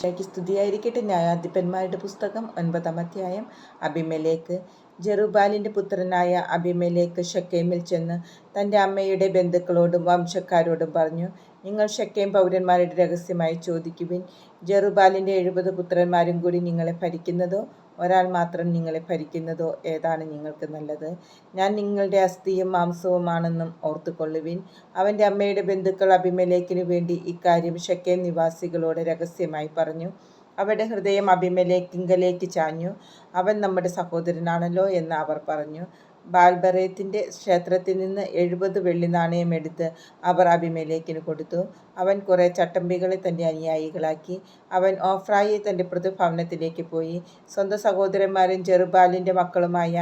ഷയ്ക്ക് സ്തുതിയായിരിക്കട്ടെ. ന്യായാധിപന്മാരുടെ പുസ്തകം ഒൻപതാം അധ്യായം. അഭിമലേക്ക് ജെറുബാലിന്റെ പുത്രനായ അഭിമലേക്ക് ഷക്കേമിൽ ചെന്ന് തന്റെ അമ്മയുടെ ബന്ധുക്കളോടും വംശക്കാരോടും പറഞ്ഞു നിങ്ങൾ ഷക്കേം പൗരന്മാരുടെ രഹസ്യമായി ചോദിക്കുവിൻ. ജെറുബാലിന്റെ എഴുപത് പുത്രന്മാരും കൂടി നിങ്ങളെ ഭരിക്കുന്നതോ ഒരാൾ മാത്രം നിങ്ങളെ ഭരിക്കുന്നതോ ഏതാണ് നിങ്ങൾക്ക് നല്ലത്? ഞാൻ നിങ്ങളുടെ അസ്ഥിയും മാംസവുമാണെന്നും ഓർത്തുകൊള്ളുവിൻ. അവന്റെ അമ്മയുടെ ബന്ധുക്കൾ അഭിമലേക്കിനു വേണ്ടി ഇക്കാര്യം ഷക്കേ നിവാസികളോട് രഹസ്യമായി പറഞ്ഞു. അവരുടെ ഹൃദയം അഭിമലേക്കിങ്കലേക്ക് ചാഞ്ഞു. അവൻ നമ്മുടെ സഹോദരനാണല്ലോ എന്ന് അവർ പറഞ്ഞു. ബാൽബറേത്തിന്റെ ക്ഷേത്രത്തിൽ നിന്ന് എഴുപത് വെള്ളി നാണയം എടുത്ത് അവർ അഭിമേലേക്കിന് കൊടുത്തു. അവൻ കുറേ ചട്ടമ്പികളെ തന്റെ അനുയായികളാക്കി. അവൻ ഓഫ്രായി തന്റെ പ്രതിഭവനത്തിലേക്ക് പോയി. സ്വന്തം സഹോദരന്മാരും ചെറുബാലിന്റെ മക്കളുമായ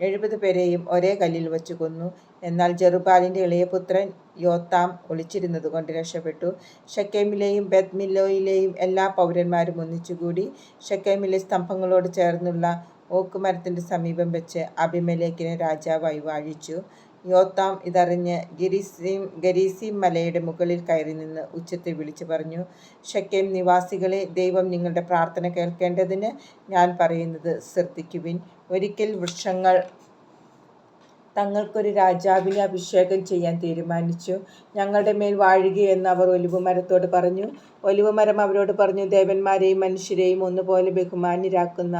എഴുപത് പേരെയും ഒരേ കല്ലിൽ വെച്ച് കൊന്നു. എന്നാൽ ജെറുബാലിന്റെ ഇളയപുത്രൻ യോത്താം ഒളിച്ചിരുന്നത് കൊണ്ട് രക്ഷപ്പെട്ടു. ഷക്കേമിലെയും ബെത്മില്ലോയിലെയും എല്ലാ പൗരന്മാരും ഒന്നിച്ചുകൂടി. ഷക്കേമിലെ സ്തംഭങ്ങളോട് ചേർന്നുള്ള ഓക്കുമരത്തിന്റെ സമീപം വെച്ച് അഭിമലേക്കിനെ രാജാവായി വാഴിച്ചു. യോത്താം ഇതറിഞ്ഞ് ഗിരിസീം ഗരീസീം മലയുടെ മുകളിൽ കയറി നിന്ന് ഉച്ചത്തിൽ വിളിച്ചു പറഞ്ഞു ഷക്കേം നിവാസികളെ ദൈവം നിങ്ങളുടെ പ്രാർത്ഥന കേൾക്കേണ്ടതിന് ഞാൻ പറയുന്നത് ശ്രദ്ധിക്കുവിൻ. ഒരിക്കൽ വൃക്ഷങ്ങൾ തങ്ങൾക്കൊരു രാജാവിനെ അഭിഷേകം ചെയ്യാൻ തീരുമാനിച്ചു. ഞങ്ങളുടെ മേൽ വാഴുകയെന്ന് അവർ ഒലിവുമരത്തോട് പറഞ്ഞു. ഒലിവുമരം അവരോട് പറഞ്ഞു ദേവന്മാരെയും മനുഷ്യരെയും ഒന്നുപോലെ ബഹുമാന്യരാക്കുന്ന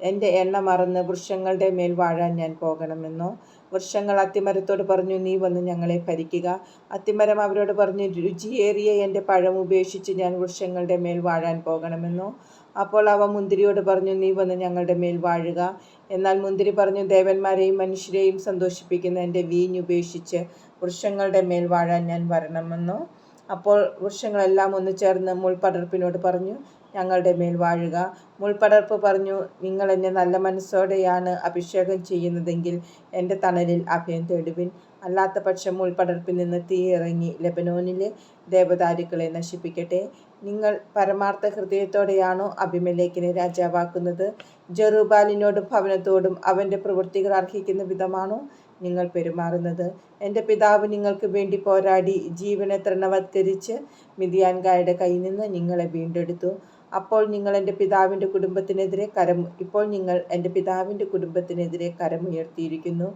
എന്റെ എണ്ണ മറന്ന് വൃക്ഷങ്ങളുടെ മേൽ വാഴാൻ ഞാൻ പോകണമെന്നോ? വൃക്ഷങ്ങൾ അത്തിമരത്തോട് പറഞ്ഞു നീ വന്ന് ഞങ്ങളെ ഭരിക്കുക. അത്തിമരം അവരോട് പറഞ്ഞു രുചിയേറിയ എന്റെ പഴം ഉപേക്ഷിച്ച് ഞാൻ വൃക്ഷങ്ങളുടെ മേൽ വാഴാൻ പോകണമെന്നോ? അപ്പോൾ അവ മുന്തിരിയോട് പറഞ്ഞു നീ വന്ന് ഞങ്ങളുടെ മേൽ വാഴുക. എന്നാൽ മുന്തിരി പറഞ്ഞു ദേവന്മാരെയും മനുഷ്യരെയും സന്തോഷിപ്പിക്കുന്ന എന്റെ വീഞ്ഞുപേക്ഷിച്ച് വൃക്ഷങ്ങളുടെ മേൽ വാഴാൻ ഞാൻ വരണമെന്നോ? അപ്പോൾ വൃക്ഷങ്ങളെല്ലാം ഒന്ന് ചേർന്ന് മുൾപടർപ്പിനോട് പറഞ്ഞു ഞങ്ങളുടെ മേൽ വാഴുക. മുൾപടർപ്പ് പറഞ്ഞു നിങ്ങൾ എന്നെ നല്ല മനസ്സോടെയാണ് അഭിഷേകം ചെയ്യുന്നതെങ്കിൽ എന്റെ തണലിൽ അഭയം തേടുവിൻ. അല്ലാത്ത പക്ഷം മുൾപടർപ്പിൽ നിന്ന് തീയിറങ്ങി ലബനോനിലെ ദേവദാരുക്കളെ നശിപ്പിക്കട്ടെ. നിങ്ങൾ പരമാർത്ഥ ഹൃദയത്തോടെയാണോ അഭിമലേക്കിനെ രാജാവാക്കുന്നത്? ജെറുബാലിനോടും ഭവനത്തോടും അവന്റെ പ്രവൃത്തികൾ അർഹിക്കുന്ന വിധമാണോ നിങ്ങൾ പെരുമാറുന്നത്? എന്റെ പിതാവ് നിങ്ങൾക്ക് വേണ്ടി പോരാടി ജീവനെ തൃണവത്കരിച്ച് മിതിയാൻകായുടെ കയ്യിൽ നിന്ന് നിങ്ങളെ വീണ്ടെടുത്തു. അപ്പോൾ നിങ്ങൾ എന്റെ പിതാവിന്റെ കുടുംബത്തിനെതിരെ കരം ഇപ്പോൾ നിങ്ങൾ എന്റെ പിതാവിന്റെ കുടുംബത്തിനെതിരെ കരമുയർത്തിയിരിക്കുന്നു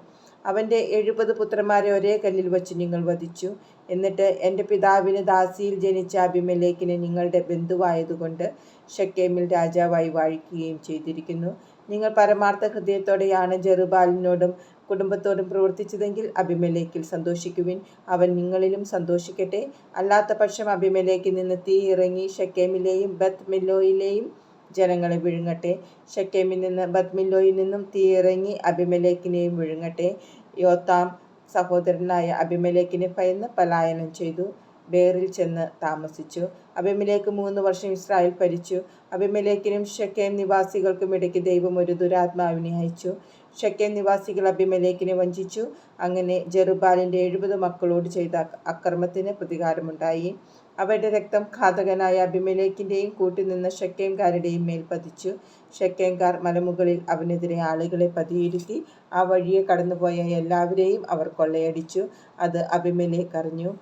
അവന്റെ എഴുപത് പുത്രന്മാരെ ഒരേ കല്ലിൽ വച്ച് നിങ്ങൾ വധിച്ചു. എന്നിട്ട് എന്റെ പിതാവിന് ദാസിയിൽ ജനിച്ച അഭിമലേക്കിനെ നിങ്ങളുടെ ബന്ധുവായതുകൊണ്ട് ഷക്കേമിൽ രാജാവായി വാഴിക്കുകയും ചെയ്തിരിക്കുന്നു. നിങ്ങൾ പരമാർത്ഥ ഹൃദയത്തോടെയാണ് ജെറുബാലിനോടും കുടുംബത്തോടും പ്രവർത്തിച്ചതെങ്കിൽ അഭിമലേക്കിൽ സന്തോഷിക്കുവിൻ. അവൻ നിങ്ങളിലും സന്തോഷിക്കട്ടെ. അല്ലാത്ത പക്ഷം അഭിമലേക്കിൽ നിന്ന് തീ ഇറങ്ങി ഷക്കേമിലെയും ബത്ത് മില്ലോയിലെയും ജനങ്ങളെ വിഴുങ്ങട്ടെ. ഷക്കേമിൽ നിന്ന് ബദ്മില്ലോയിൽ നിന്നും തീ ഇറങ്ങി അഭിമലേക്കിനെയും വിഴുങ്ങട്ടെ. യോത്താം സഹോദരനായ അഭിമലേക്കിനെ ഭയന്ന് പലായനം ചെയ്തു. ബേറിൽ ചെന്ന് താമസിച്ചു. അഭിമലേക്ക് മൂന്ന് വർഷം ഇസ്രായേൽ ഭരിച്ചു. അഭിമലേക്കിനും ഷക്കേം നിവാസികൾക്കും ഇടയ്ക്ക് ദൈവം ഒരു ദുരാത്മാവിനെ അയച്ചു. ഷക്കേം നിവാസികൾ അഭിമലേക്കിനെ വഞ്ചിച്ചു അങ്ങനെ ജെറുബാലിന്റെ എഴുപത് മക്കളോട് ചെയ്ത അക്രമത്തിന് പ്രതികാരമുണ്ടായി. അവരുടെ രക്തം ഘാതകനായ അഭിമലേക്കിന്റെയും കൂട്ടിനിന്ന ഷെക്കേംകാരുടെയും മേൽ പതിച്ചു. ഷെക്കേംകാർ മലമുകളിൽ അവനെതിരെ ആളുകളെ പതിയിരുത്തി ആ വഴിയെ കടന്നുപോയ എല്ലാവരെയും അവർ കൊള്ളയടിച്ചു. അത് അഭിമലേക്ക് അറിഞ്ഞു.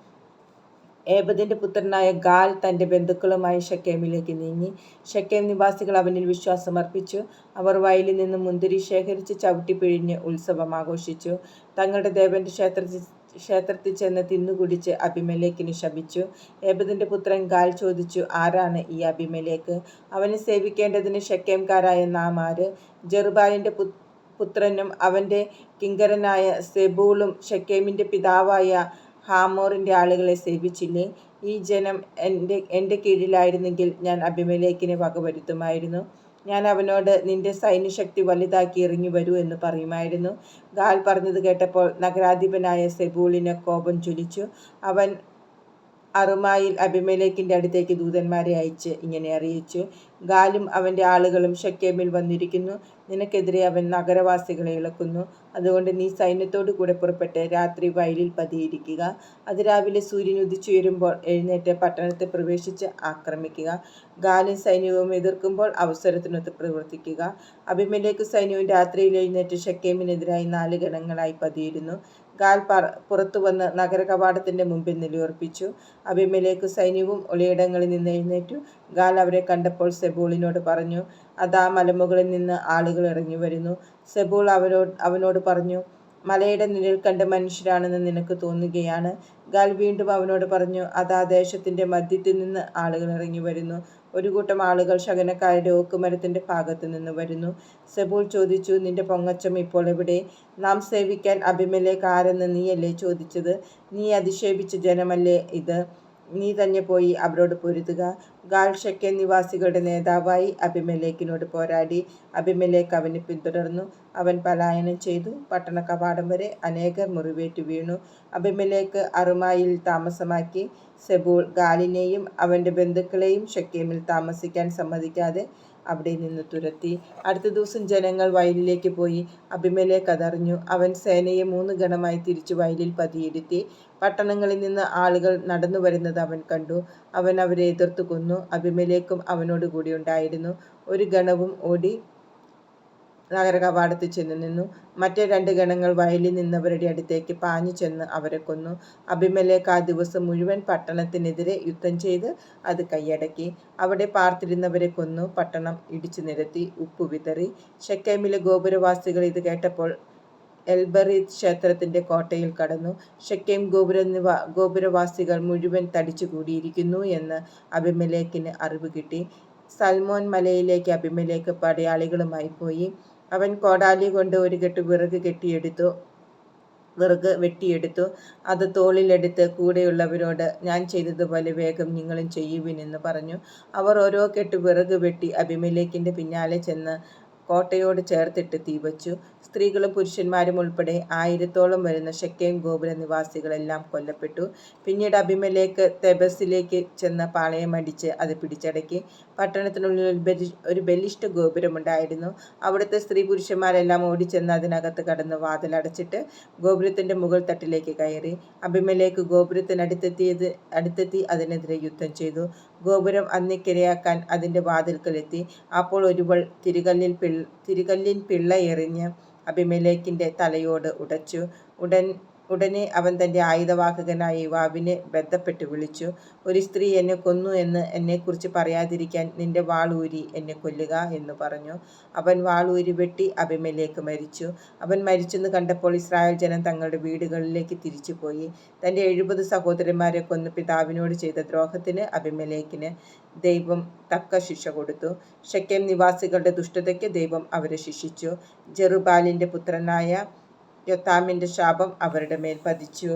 ഏബദിന്റെ പുത്രനായ ഗാൽ തന്റെ ബന്ധുക്കളുമായി ഷക്കേമിലേക്ക് നീങ്ങി. ഷക്കേം നിവാസികൾ അവനിൽ വിശ്വാസം അർപ്പിച്ചു. അവർ വയലിൽ നിന്ന് മുന്തിരി ശേഖരിച്ച് ചവിട്ടി പിഴിഞ്ഞ് ഉത്സവം ആഘോഷിച്ചു. തങ്ങളുടെ ദേവന്റെ ക്ഷേത്രത്തിൽ ക്ഷേത്രത്തിൽ ചെന്ന് തിന്നുകുടിച്ച് അഭിമലേക്കിന് ശപിച്ചു ഏബദിന്റെ പുത്രൻ ഗാൽ ചോദിച്ചു ആരാണ് ഈ അഭിമലേക്ക്? അവനെ സേവിക്കേണ്ടതിന് ഷക്കേംകാരായ നാം ആര്? ജെറുബാലിന്റെ പുത്രനും അവന്റെ കിങ്കരനായ സെബൂളും ഷക്കേമിന്റെ പിതാവായ ഹാമോറിന്റെ ആളുകളെ സേവിച്ചില്ലേ? ഈ ജനം എന്റെ എന്റെ കീഴിലായിരുന്നെങ്കിൽ ഞാൻ അഭിമലേക്കിനെ വകവരുത്തുമായിരുന്നു. ഞാൻ അവനോട് നിന്റെ സൈന്യശക്തി വലുതാക്കി ഇറങ്ങി വരൂ എന്ന് പറയുമായിരുന്നു. ഗാൽ പറഞ്ഞത് കേട്ടപ്പോൾ നഗരാധിപനായ സെബൂളിന് കോപം ജ്വലിച്ചു. അവൻ അറുമായിൽ അഭിമേലേക്കിന്റെ അടുത്തേക്ക് ദൂതന്മാരെ അയച്ച് ഇങ്ങനെ അറിയിച്ചു. ഗാലും അവന്റെ ആളുകളും ഷക്കേമിൽ വന്നിരിക്കുന്നു. നിനക്കെതിരെ അവൻ നഗരവാസികളെ ഇളക്കുന്നു. അതുകൊണ്ട് നീ സൈന്യത്തോടു കൂടെ പുറപ്പെട്ട് രാത്രി വയലിൽ പതിയിരിക്കുക. അതിരാവിലെ സൂര്യൻ ഉദിച്ചുയരുമ്പോൾ എഴുന്നേറ്റ് പട്ടണത്തെ പ്രവേശിച്ച് ആക്രമിക്കുക. ഗാലും സൈന്യവും എതിർക്കുമ്പോൾ അവസരത്തിനൊത്ത് പ്രവർത്തിക്കുക. അഭിമലേക്ക് സൈന്യവും രാത്രിയിൽ എഴുന്നേറ്റ് ഷക്കേമിനെതിരായി നാല് ഗണങ്ങളായി പതിയിരുന്നു. ഗാൽ പറ പുറത്തു വന്ന് നഗരകവാടത്തിന്റെ മുമ്പിൽ നിലയുറപ്പിച്ചു. അഭിമലേക്ക് സൈന്യവും ഒളിയിടങ്ങളിൽ നിന്ന് എഴുന്നേറ്റു. ഗാൽ അവരെ കണ്ടപ്പോൾ സെബൂളിനോട് പറഞ്ഞു അതാ മലമുകളിൽ നിന്ന് ആളുകൾ ഇറങ്ങി വരുന്നു. സെബൂൾ അവരോട് അവനോട് പറഞ്ഞു മലയുടെ നിഴൽ കണ്ട് മനുഷ്യരാണെന്ന് നിനക്ക് തോന്നുകയാണ്? ഗാൽ വീണ്ടും അവനോട് പറഞ്ഞു അതാ ദേശത്തിന്റെ മധ്യത്തിൽ നിന്ന് ആളുകൾ ഇറങ്ങി വരുന്നു. ഒരു കൂട്ടം ആളുകൾ ശകനക്കാരുടെ ഓക്കുമരത്തിന്റെ ഭാഗത്തു നിന്ന് വരുന്നു. സെബൂൾ ചോദിച്ചു നിന്റെ പൊങ്ങച്ചം ഇപ്പോൾ എവിടെ? നാം സേവിക്കാൻ അഭിമലേക്ക് ആരെന്ന് നീയല്ലേ ചോദിച്ചത്? നീ അധിക്ഷേപിച്ച ജനമല്ലേ ഇത്? നീ തന്നെ പോയി അവരോട് പൊരുതുക. ഗാൽ ഷെക്കൻ നിവാസികളുടെ നേതാവായി അഭിമലേക്കിനോട് പോരാടി അഭിമലേക്ക് അവനെ പിന്തുടർന്നു. അവൻ പലായനം ചെയ്തു. പട്ടണ കവാടം വരെ അനേകർ മുറിവേറ്റു വീണു. അഭിമലേക്ക് അറുമായിൽ താമസമാക്കി. സെബൂൾ ഗാലിനെയും അവന്റെ ബന്ധുക്കളെയും ഷെക്കേമിൽ താമസിക്കാൻ സമ്മതിക്കാതെ അവിടെ നിന്ന് തുരത്തി. അടുത്ത ദിവസം ജനങ്ങൾ വയലിലേക്ക് പോയി. അഭിമലയെ അതറിഞ്ഞു. അവൻ സേനയെ മൂന്ന് ഗണമായി തിരിച്ചു വയലിൽ പതിയിരുത്തി പട്ടണങ്ങളിൽ നിന്ന് ആളുകൾ നടന്നു വരുന്നത് അവൻ കണ്ടു. അവൻ അവരെ എതിർത്തു കൊന്നു. അഭിമലേക്കും അവനോട് കൂടി ഉണ്ടായിരുന്നു. ഒരു ഗണവും ഓടി നഗരകവാടത്തിൽ ചെന്ന് നിന്നു. മറ്റേ രണ്ട് ഗണങ്ങൾ വയലിൽ നിന്നവരുടെ അടുത്തേക്ക് പാഞ്ഞു ചെന്ന് അവരെ കൊന്നു. അഭിമലേക്ക് ആ ദിവസം മുഴുവൻ പട്ടണത്തിനെതിരെ യുദ്ധം ചെയ്ത് അത് കൈയടക്കി. അവിടെ പാർത്തിരുന്നവരെ കൊന്നു. പട്ടണം ഇടിച്ചു നിരത്തി ഉപ്പു വിതറി. ഷെക്കൈമിലെ ഗോപുരവാസികൾ ഇത് കേട്ടപ്പോൾ എൽബറീത് ക്ഷേത്രത്തിന്റെ കോട്ടയിൽ കടന്നു. ഷെക്കേം ഗോപുര ഗോപുരവാസികൾ മുഴുവൻ തടിച്ചുകൂടിയിരിക്കുന്നു എന്ന് അഭിമലേക്കിന് അറിവ് കിട്ടി. സൽമോൻ മലയിലേക്ക് അഭിമലേക്ക് പടയാളികളുമായി പോയി. അവൻ കോടാലി കൊണ്ട് ഒരു കെട്ട് വിറക് കെട്ടിയെടുത്തു. വിറക് വെട്ടിയെടുത്തു. അത് തോളിലെടുത്ത് കൂടെയുള്ളവരോട് ഞാൻ ചെയ്തതുപോലെ വേഗം നിങ്ങളും ചെയ്യുവിനെന്ന് പറഞ്ഞു. അവർ ഓരോ കെട്ട് വിറക് വെട്ടി അഭിമലേക്കിന്റെ പിന്നാലെ ചെന്ന് കോട്ടയോട് ചേർത്തിട്ട് തീവച്ചു. സ്ത്രീകളും പുരുഷന്മാരും ഉൾപ്പെടെ ആയിരത്തോളം വരുന്ന ഷെക്കേം ഗോപുര നിവാസികളെല്ലാം കൊല്ലപ്പെട്ടു. പിന്നീട് അഭിമലേക്ക് തെബസിലേക്ക് ചെന്ന പാളയം അടിച്ച് അത് പിടിച്ചടക്കി. പട്ടണത്തിനുള്ളിൽ ഒരു ബലിഷ്ഠ ഗോപുരമുണ്ടായിരുന്നു. അവിടുത്തെ സ്ത്രീ പുരുഷന്മാരെല്ലാം ഓടിച്ചെന്ന് അതിനകത്ത് കടന്ന് വാതിലടച്ചിട്ട് ഗോപുരത്തിന്റെ മുകൾ തട്ടിലേക്ക് കയറി. അഭിമലേക്ക് ഗോപുരത്തിനടുത്തെത്തിയത് അടുത്തെത്തി അതിനെതിരെ യുദ്ധം ചെയ്തു. ഗോപുരം അന്നിക്കിരയാക്കാൻ അതിന്റെ വാതിൽക്കലെത്തി. അപ്പോൾ ഒരുവൾ തിരികല്ലിൽ തിരികല്ലിൻ പിള്ള എറിഞ്ഞ് അഭിമേലേക്കിന്റെ തലയോട് ഉടച്ചു. ഉടൻ ഉടനെ അവൻ തന്റെ ആയുധവാഹകനായ യുവാവിനെ ബന്ധപ്പെട്ട് വിളിച്ചു ഒരു സ്ത്രീ എന്നെ കൊന്നു എന്ന് എന്നെക്കുറിച്ച് പറയാതിരിക്കാൻ നിന്റെ വാളൂരി എന്നെ കൊല്ലുക എന്ന് പറഞ്ഞു. അവൻ വാളൂരി വെട്ടി അഭിമലേക്ക് മരിച്ചു. അവൻ മരിച്ചെന്ന് കണ്ടപ്പോൾ ഇസ്രായേൽ ജനം തങ്ങളുടെ വീടുകളിലേക്ക് തിരിച്ചുപോയി. തന്റെ എഴുപത് സഹോദരന്മാരെ കൊന്ന് പിതാവിനോട് ചെയ്ത ദ്രോഹത്തിന് അഭിമലേക്കിന് ദൈവം തക്ക ശിക്ഷ കൊടുത്തു. ഷെക്കേം നിവാസികളുടെ ദുഷ്ടതയ്ക്ക് ദൈവം അവരെ ശിക്ഷിച്ചു. ജെറുബാലിന്റെ പുത്രനായ യൊത്താമിന്റെ ശാപം അവരുടെ മേൽ പതിച്ചു.